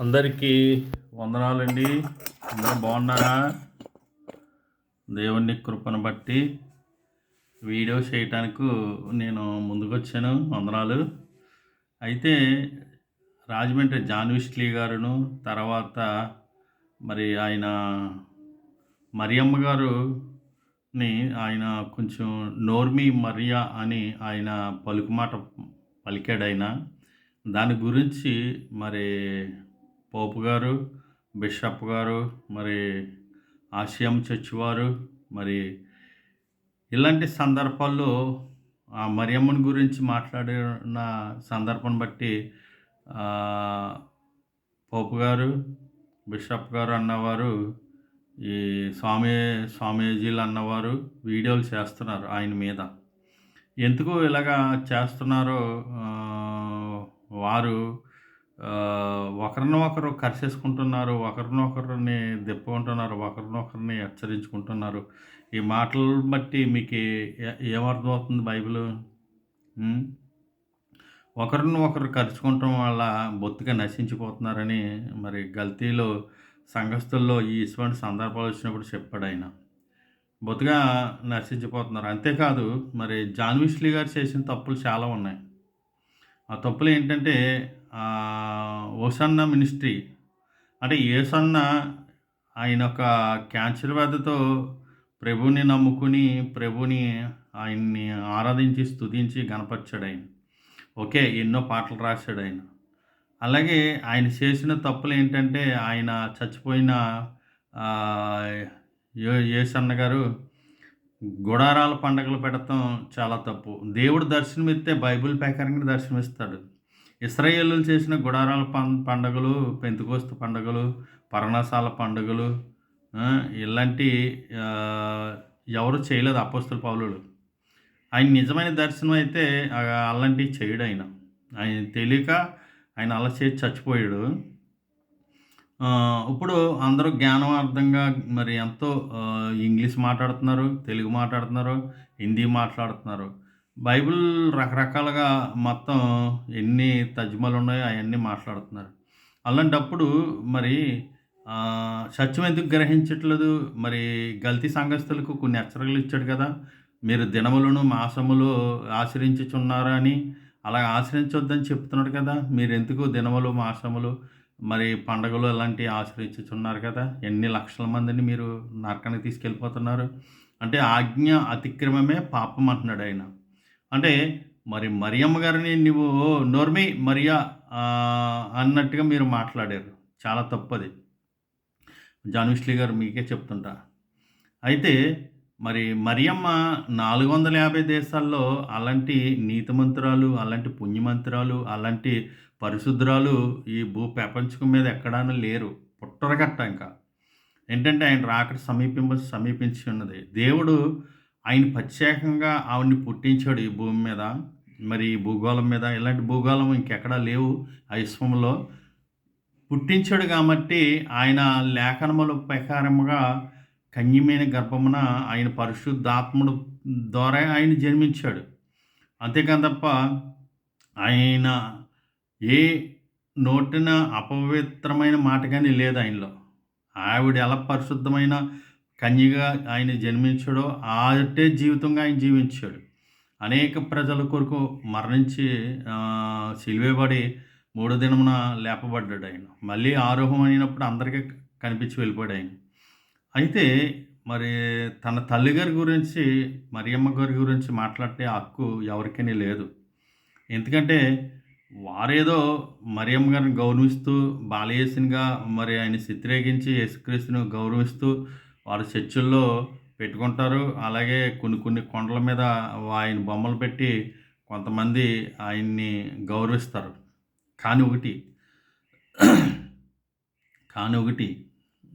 అందరికీ వందనాలండి. అందరూ బాగున్నారా? దేవుని కృపను బట్టి వీడియో చేయటానికి నేను ముందుకొచ్చాను. వందనాలు. అయితే రాజమండ్రి జాన్విష్లీ గారును తర్వాత మరి ఆయన మరియమ్మ గారుని ఆయన కొంచెం నోర్మి మరియా అని ఆయన పలుకుమాట పలికాడు ఆయన. దాని గురించి మరి పోపు గారు బిషప్ గారు మరి ఆసియం చర్చ్ వారు మరి ఇలాంటి సందర్భాల్లో ఆ మరియమ్మని గురించి మాట్లాడిన సందర్భం బట్టి పోపు గారు బిషప్ గారు అన్నవారు ఈ స్వామి స్వామీజీలు అన్నవారు వీడియోలు చేస్తున్నారు ఆయన మీద. ఎందుకు ఇలాగా చేస్తున్నారో వారు ఒకరిని ఒకరు కరిసేసుకుంటున్నారు ఒకరినొకరిని దెప్పుకుంటున్నారు ఒకరినొకరిని హెచ్చరించుకుంటున్నారు. ఈ మాటలు బట్టి మీకు ఏ- ఏమర్థం అవుతుంది బైబిల్? ఒకరిని ఒకరు కరుచుకోవటం వల్ల బొత్తిగా నశించిపోతున్నారని మరి గల్తీలో సంఘస్థుల్లో ఈ ఇటువంటి సందర్భాలు వచ్చినప్పుడు చెప్పాడు ఆయన. బొత్తిగా నశించిపోతున్నారు. అంతేకాదు మరి జాన్విస్లీ గారు చేసిన తప్పులు చాలా ఉన్నాయి. ఆ తప్పులు ఏంటంటే ఓసన్న మినిస్ట్రీ. అంటే ఏసన్న ఆయన ఒక క్యాన్సర్ వ్యాధితో ప్రభుని నమ్ముకుని ప్రభుని ఆయన్ని ఆరాధించి స్తుతించి గనపరిచాడు ఆయన ఓకే ఎన్నో పాటలు రాశాడు ఆయన అలాగే ఆయన చేసిన తప్పులు ఏంటంటే ఆయన చచ్చిపోయిన ఏసన్న గారు గుడారాల పండగలు పెడతాం చాలా తప్పు. దేవుడు దర్శనమిస్తే బైబిల్ ప్రకారంగా దర్శనమిస్తాడు. ఇస్రాయేలు చేసిన గుడారాల పం పండగలు పెంతుకోస్తు పండగలు పర్ణశాల పండుగలు ఇలాంటి ఎవరు చేయలేదు అపోస్తుల పౌలుడు ఆయన నిజమైన దర్శనం అయితే అలాంటివి చేయడు ఆయన. ఆయన తెలియక ఆయన అలా చేసి చచ్చిపోయాడు. ఇప్పుడు అందరూ జ్ఞానార్థంగా మరి ఎంతో ఇంగ్లీష్ మాట్లాడుతున్నారు తెలుగు మాట్లాడుతున్నారు హిందీ మాట్లాడుతున్నారు. బైబిల్ రకరకాలుగా మొత్తం ఎన్ని తజ్మలు ఉన్నాయో అవన్నీ మాట్లాడుతున్నారు. అలాంటప్పుడు మరి సత్యం ఎందుకు గ్రహించట్లేదు? మరి గల్తీ సంఘస్థులకు కొన్ని హెచ్చరికలు ఇచ్చాడు కదా. మీరు దినములను మాసములు ఆశ్రయించుచున్నారని అని? అలా ఆశ్రయించొద్దని చెప్తున్నాడు కదా. మీరు ఎందుకు దినములు మాసములు మరి పండగలు అలాంటివి ఆశ్రయించుచున్నారు కదా? ఎన్ని లక్షల మందిని మీరు నరకానికి తీసుకెళ్ళిపోతున్నారు? అంటే ఆజ్ఞ అతిక్రమమే పాపం అంటున్నాడు ఆయన. అంటే మరి మరియమ్మ గారిని నువ్వు నోర్మి మరియా అన్నట్టుగా మీరు మాట్లాడారు. చాలా తప్పది. జాన్విస్లీ గారు మీకే చెప్తుంటా. అయితే మరి మరియమ్మ నాలుగు వందల యాభై దేశాల్లో అలాంటి నీతిమంతురాలు అలాంటి పుణ్యమంతురాలు అలాంటి పరిశుద్ధురాలు ఈ భూ ప్రపంచకం మీద ఎక్కడానూ లేరు. పుట్టరగట్ట ఇంకా. ఏంటంటే ఆయన రాకడ సమీపింప సమీపించి ఉన్నది. దేవుడు ఆయన ప్రత్యేకంగా ఆవిడ్ని పుట్టించాడు ఈ భూమి మీద. మరి ఈ భూగోళం మీద ఇలాంటి భూగోళం ఇంకెక్కడా లేవు ఆ విశ్వంలో. పుట్టించాడు కాబట్టి ఆయన లేఖనముల ప్రకారముగా కన్యమైన గర్భమున ఆయన పరిశుద్ధాత్ముడు ద్వారా ఆయన జన్మించాడు. అంతేకాని తప్ప ఆయన ఏ నోటిన అపవిత్రమైన మాట కానీ లేదు ఆయనలో. ఆవిడ ఎలా పరిశుద్ధమైన కన్యగా ఆయన జన్మించడో ఆటే జీవితంగా ఆయన జీవించాడు. అనేక ప్రజల కొరకు మరణించి ఆ, సిలువేబడి మూడో దినమున లేపబడ్డాడు ఆయన. మళ్ళీ ఆరోహం అయినప్పుడు అందరికీ కనిపించి వెళ్ళిపోయాడు ఆయన. అయితే మరి తన తల్లిగారి గురించి మరియమ్మ గారి గురించి మాట్లాడే హక్కు ఎవరికైనా లేదు. ఎందుకంటే వారేదో మరియమ్మ గారిని గౌరవిస్తూ బాలయేసునిగా మరి ఆయన చిత్రేకించి యేసుక్రీస్తును గౌరవిస్తూ వారు చర్చిల్లో పెట్టుకుంటారు. అలాగే కొన్ని కొన్ని కొండల మీద ఆయన బొమ్మలు పెట్టి కొంతమంది ఆయన్ని గౌరవిస్తారు. కానీ ఒకటి కానీ ఒకటి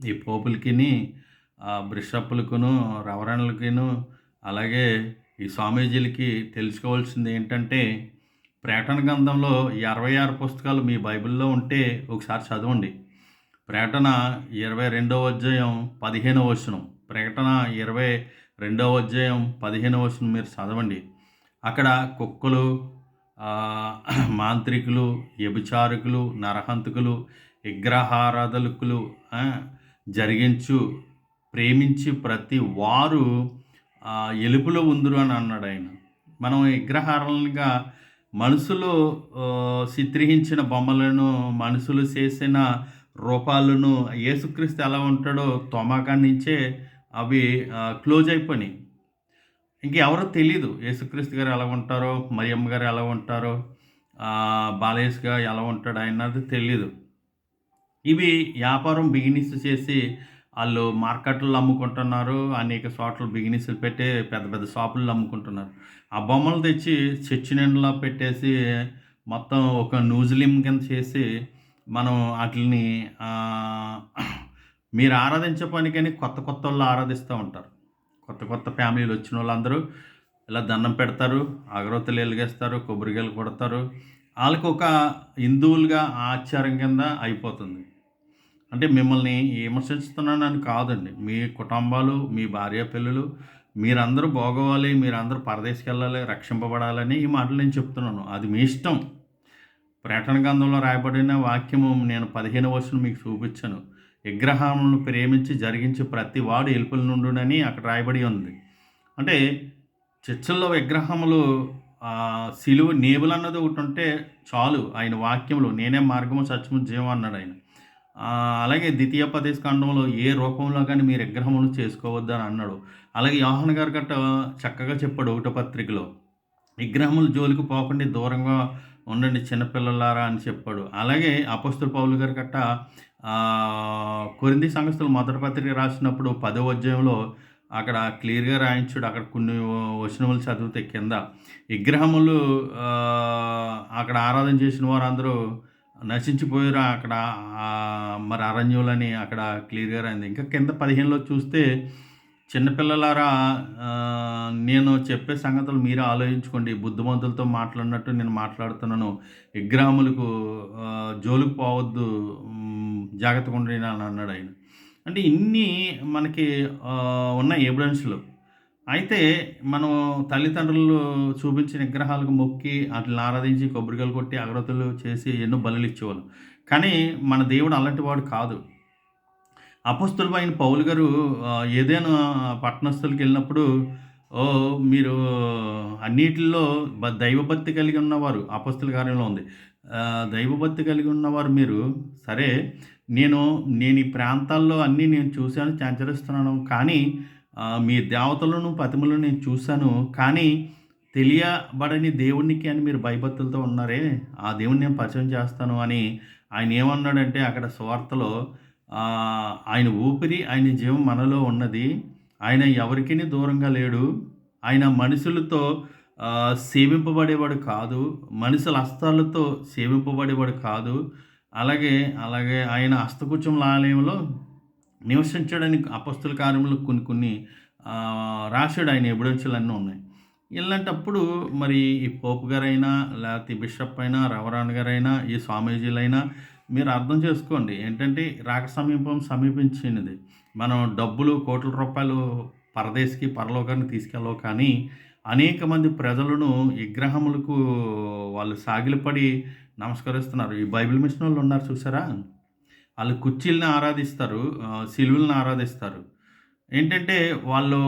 ఈ పోపులకిని ఆ బిషప్పులకును రవరణలకిను అలాగే ఈ స్వామీజీలకి తెలుసుకోవాల్సింది ఏంటంటే ప్రకటన గ్రంథంలో అరవై ఆరు పుస్తకాలు మీ బైబిల్లో ఉంటే ఒకసారి చదవండి. ప్రకటన ఇరవై రెండవ అధ్యాయం పదిహేనవ వచనం. ప్రకటన ఇరవై రెండవ అధ్యాయం పదిహేనవ వచనం మీరు చదవండి. అక్కడ కుక్కలు మాంత్రికులు వ్యభిచారకులు నరహంతకులు విగ్రహారాధకులు జరిగించు ప్రేమించి ప్రతి వారు ఆ, ఎలుపులో ఉందరు అని అన్నాడు ఆయన. మనం విగ్రహారాలుగా మనసులో చిత్రహించిన బొమ్మలను మనసులు చేసిన రూపాలను యేసుక్రీస్తు ఎలా ఉంటాడో తొమాకా నుంచే అవి క్లోజ్ అయిపోయినాయి. ఇంకెవరో తెలియదు యేసుక్రీస్తు గారు ఎలా ఉంటారో మరియమ్మ గారు ఎలా ఉంటారో బాలేష్ బాలయేష్ గారు ఎలా ఉంటాడో అన్నది తెలియదు ఇవి వ్యాపారం బిగినెస్ చేసి వాళ్ళు మార్కెట్లో అమ్ముకుంటున్నారు అనేక చోట్ల బిగినెస్లు పెట్టి పెద్ద పెద్ద షాపుల్లో అమ్ముకుంటున్నారు. ఆ బొమ్మలు తెచ్చి చర్చి నిండులో పెట్టేసి మొత్తం ఒక న్యూజిలిం కింద చేసి మనం వాటిని మీరు ఆరాధించే పనికని కొత్త కొత్త వాళ్ళు ఆరాధిస్తూ ఉంటారు. కొత్త కొత్త ఫ్యామిలీలు వచ్చిన వాళ్ళందరూ ఇలా దండం పెడతారు అగరవతలు వెలిగేస్తారు కొబ్బరికాయలు కొడతారు. వాళ్ళకి ఒక హిందువులుగా ఆచారం కింద అయిపోతుంది. అంటే మిమ్మల్ని విమర్శిస్తున్నానని కాదండి. మీ కుటుంబాలు మీ భార్య పిల్లలు మీరందరూ బాగోవాలి మీరందరూ పరదేశకి వెళ్ళాలి రక్షింపబడాలని ఈ మాటలు నేను చెప్తున్నాను. అది మీ ఇష్టం. ప్రకటన గ్రంథంలో రాయబడిన వాక్యము నేను పదిహేను వర్షం మీకు చూపించాను. విగ్రహములను ప్రేమించి జరిగించి ప్రతి వాడు ఎలుపుల నుండునని అక్కడ రాయబడి ఉంది. అంటే చర్చల్లో విగ్రహములు సిలువు సిలువ నేబులు అన్నది ఒకటి ఉంటే చాలు ఆయన వాక్యములు. నేనే మార్గము సత్యము జీవం అన్నాడు ఆయన. అలాగే ద్వితీయ పదేశ ఖండంలో ఏ రూపంలో కానీ మీరు విగ్రహములు చేసుకోవద్దు అని అన్నాడు. అలాగే యోహన్ గారు గట్ట చక్కగా చెప్పాడు ఒకటో పత్రికలో. విగ్రహముల జోలికి పోకుండా దూరంగా ఉండండి చిన్నపిల్లలారా అని చెప్పాడు. అలాగే అపస్తుల పౌలు గారు గట్ట కొరింది సంస్థలు మొదటి పత్రిక రాసినప్పుడు పదో అధ్యాయంలో అక్కడ క్లియర్గా రాయించాడు. అక్కడ కొన్ని వచనములు చదివితే కింద విగ్రహములు అక్కడ ఆరాధన చేసిన వారందరూ నశించిపోయారు. అక్కడ మరి అరణ్యులని అక్కడ క్లియర్గా రాయింది. ఇంకా కింద పదిహేనులో చూస్తే చిన్నపిల్లలారా నేను చెప్పే సంగతులు మీరే ఆలోచించుకోండి. బుద్ధిమంతులతో మాట్లాడినట్టు నేను మాట్లాడుతున్నాను. విగ్రహములకు జోలుకు పోవద్దు జాగ్రత్తగా ఉండండి అని అన్నాడు ఆయన. అంటే ఇన్ని మనకి ఉన్న ఎవిడెన్స్లు. అయితే మనం తల్లిదండ్రులు చూపించిన విగ్రహాలకు మొక్కి వాటిని ఆరాధించి కొబ్బరికాయలు కొట్టి అగ్రతలు చేసి ఎన్నో బలులు ఇచ్చేవాళ్ళు. కానీ మన దేవుడు అలాంటి వాడు కాదు. అపస్తులు అయిన పౌలు గారు ఏదైనా పట్టణస్థులకి వెళ్ళినప్పుడు ఓ మీరు అన్నిటిలో దైవభక్తి కలిగి ఉన్నవారు అపస్తుల కార్యంలో ఉంది. దైవభక్తి కలిగి ఉన్నవారు మీరు సరే నేను నేను ఈ ప్రాంతాల్లో అన్నీ నేను చూశాను సంచరిస్తున్నాను కానీ మీ దేవతలను పతిములను నేను చూశాను కానీ తెలియబడని దేవునికి అని మీరు భయభక్తులతో ఉన్నారే ఆ దేవుని నేను పరిచయం చేస్తాను అని ఆయన ఏమన్నాడంటే అక్కడ స్వార్థలో ఆయన ఊపిరి ఆయన జీవం మనలో ఉన్నది. ఆయన ఎవరికి దూరంగా లేడు. ఆయన మనుషులతో సేవింపబడేవాడు కాదు. మనుషుల హస్తాలతో సేవింపబడేవాడు కాదు. అలాగే అలాగే ఆయన హస్తకుచముల ఆలయంలో నివసించడానికి అపస్తుల కార్యములు కొన్ని కొన్ని రాశాడు. ఆయన ఎవిడెన్స్లు అన్నీ ఉన్నాయి. ఇలాంటప్పుడు మరి ఈ పోపు గారైనా లేకపోతే బిషప్ అయినా రవరాన్ గారైనా ఈ స్వామీజీలైనా మీరు అర్థం చేసుకోండి. ఏంటంటే రాక సమీపం సమీపించినది. మనం డబ్బులు కోట్ల రూపాయలు పరదేశికి పరలోకానికి తీసుకెళ్ళవు కానీ అనేక మంది ప్రజలను విగ్రహములకు వాళ్ళు సాగిలపడి నమస్కరిస్తున్నారు. ఈ బైబిల్ మిషన్ వాళ్ళు ఉన్నారు చూసారా? వాళ్ళు కుర్చీలను ఆరాధిస్తారు సిలువులను ఆరాధిస్తారు. ఏంటంటే వాళ్ళు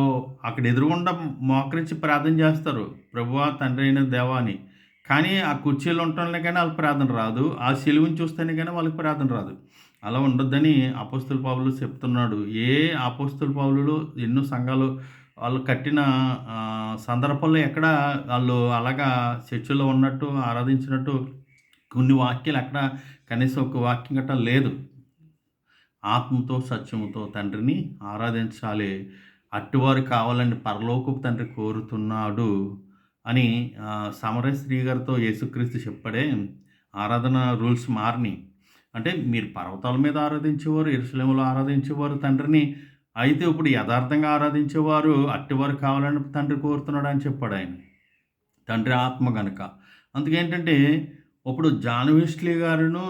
అక్కడ ఎదురుగుండా మోకరించి ప్రార్థన చేస్తారు. ప్రభువా తండ్రి అయిన దేవా అని కానీ ఆ కుర్చీలు ఉండటంలో కానీ వాళ్ళకి ప్రార్థన రాదు. ఆ సెలువుని చూస్తేనే కానీ వాళ్ళకి ప్రార్థన రాదు. అలా ఉండొద్దని అపోస్తుల పావులు చెప్తున్నాడు. ఏ అపోస్తుల పావులు ఎన్నో సంఘాలు వాళ్ళు కట్టిన సందర్భంలో ఎక్కడ వాళ్ళు అలాగా చర్చిలో ఉన్నట్టు ఆరాధించినట్టు కొన్ని వాక్యాలు ఎక్కడ కనీసం ఒక వాక్యం గట్రా లేదు. ఆత్మతో సత్యముతో తండ్రిని ఆరాధించాలి. అట్టివారు కావాలని పరలోకపు తండ్రి కోరుతున్నాడు అని ఆ, సమరయ గారితో యేసుక్రీస్తు చెప్పాడే ఆరాధన రూల్స్ మారిని అంటే మీరు పర్వతాల మీద ఆరాధించేవారు ఇరుసలేములు ఆరాధించేవారు తండ్రిని అయితే ఇప్పుడు యథార్థంగా ఆరాధించేవారు అట్టివారు కావాలని తండ్రి కోరుతున్నాడు అని చెప్పాడు ఆయన. తండ్రి ఆత్మ గనుక. అందుకేంటంటే ఇప్పుడు జాన్విస్లీ గారును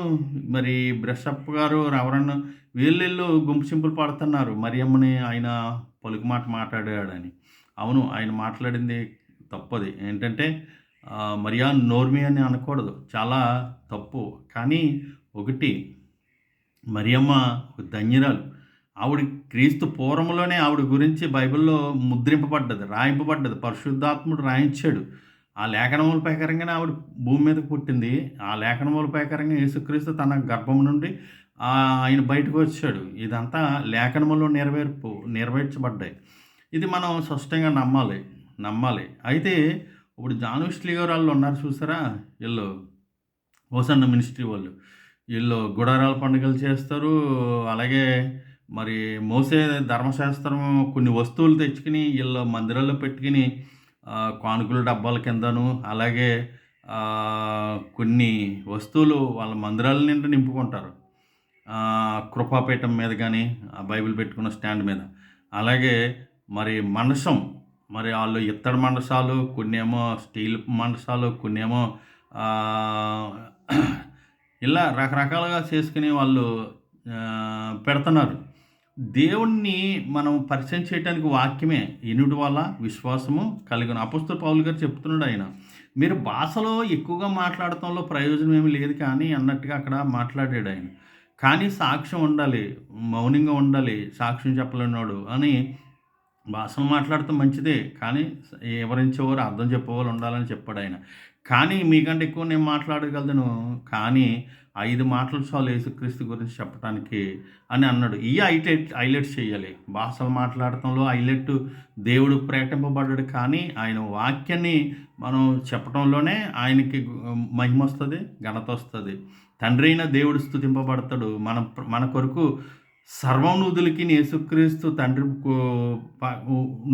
మరి బ్రషప్ గారు రవరన్న వీళ్ళిళ్ళు గుంపు సింపులు పడుతున్నారు. మరియమ్మని ఆయన పలుకు మాట మాట్లాడాడని. అవును ఆయన మాట్లాడింది తప్పది. ఏంటంటే మరియా నోర్మి అని అనకూడదు. చాలా తప్పు. కానీ ఒకటి మరియమ్మ ఒక ధన్యురాలు. ఆవిడ క్రీస్తు పూర్వంలోనే ఆవిడ గురించి బైబిల్లో ముద్రింపబడ్డది రాయింపబడ్డది. పరిశుద్ధాత్ముడు రాయించాడు. ఆ లేఖనముల ప్రకారంగానే ఆవిడ భూమి మీద పుట్టింది. ఆ లేఖనముల ప్రకారంగా యేసుక్రీస్తు తన గర్భం నుండి ఆయన బయటకు వచ్చాడు. ఇదంతా లేఖనములో నెరవేర్పు నెరవేర్చబడ్డాయి. ఇది మనం స్పష్టంగా నమ్మాలి నమ్మాలి. అయితే ఇప్పుడు జానుష్లీ గారు వాళ్ళు ఉన్నారు చూసారా? వీళ్ళు ఓసన్న మినిస్ట్రీ వాళ్ళు. వీళ్ళు గుడారాల పండుగలు చేస్తారు. అలాగే మరి మోసే ధర్మశాస్త్రం కొన్ని వస్తువులు తెచ్చుకుని వీళ్ళు మందిరాల్లో పెట్టుకుని కానుకల డబ్బాల కిందను అలాగే కొన్ని వస్తువులు వాళ్ళ మందిరాల నిండా నింపుకుంటారు. కృపాపీఠం మీద కానీ ఆ బైబిల్ పెట్టుకున్న స్టాండ్ మీద. అలాగే మరి మండసం మరి వాళ్ళు ఇత్తడి మండసాలు కొన్ని ఏమో స్టీల్ మండసాలు కొన్ని ఏమో ఇలా రకరకాలుగా చేసుకుని వాళ్ళు పెడుతున్నారు. దేవుణ్ణి మనం పరిచయం చేయడానికి వాక్యమే ఇనుడి వల్ల విశ్వాసము కలిగిన అపుస్తల పౌలు గారు చెప్తున్నాడు ఆయన. మీరు భాషలో ఎక్కువగా మాట్లాడటంలో ప్రయోజనం ఏమి లేదు కానీ అన్నట్టుగా అక్కడ మాట్లాడాడు ఆయన. కానీ సాక్ష్యం ఉండాలి మౌనంగా ఉండాలి సాక్ష్యం చెప్పలేనాడు అని భాషలు మాట్లాడటం మంచిదే. కానీ వివరించేవారు అర్థం చెప్పేవారు ఉండాలని చెప్పాడు ఆయన. కానీ మీకంటే ఎక్కువ నేను మాట్లాడగలను. కానీ ఐదు మాటలు చాలు యేసుక్రీస్తు గురించి చెప్పడానికి అని అన్నాడు. ఈ హైలైట్ హైలైట్ చేయాలి. భాషలు మాట్లాడటంలో హైలైట్ దేవుడు ప్రకటింపబడ్డాడు కానీ ఆయన వాక్యాన్ని మనం చెప్పడంలోనే ఆయనకి మహిమ వస్తుంది ఘనత వస్తుంది. తండ్రి అయిన దేవుడు స్థుతింపబడతాడు మన మన కొరకు సర్వనూదులకి యేసుక్రీస్తు తండ్రి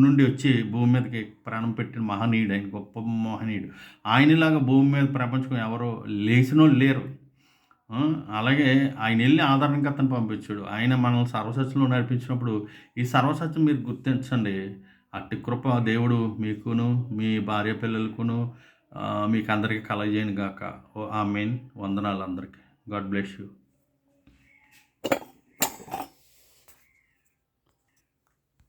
నుండి వచ్చి భూమి మీదకి ప్రాణం పెట్టిన మహనీయుడు ఆయన గొప్ప మహనీయుడు. ఆయనలాగా భూమి మీద ప్రపంచం ఎవరో లేచినోళ్ళు లేరు. అలాగే ఆయన వెళ్ళి ఆదరణకర్తను పంపించాడు. ఆయన మనల్ని సర్వసత్యంలో నడిపించినప్పుడు ఈ సర్వసత్యం మీరు గుర్తించండి. అట్టి కృప దేవుడు మీకును మీ భార్య పిల్లలకును మీకు అందరికీ కలగజేయను గాక. ఓ ఆ మెయిన్ వందనాలు అందరికీ. God bless you.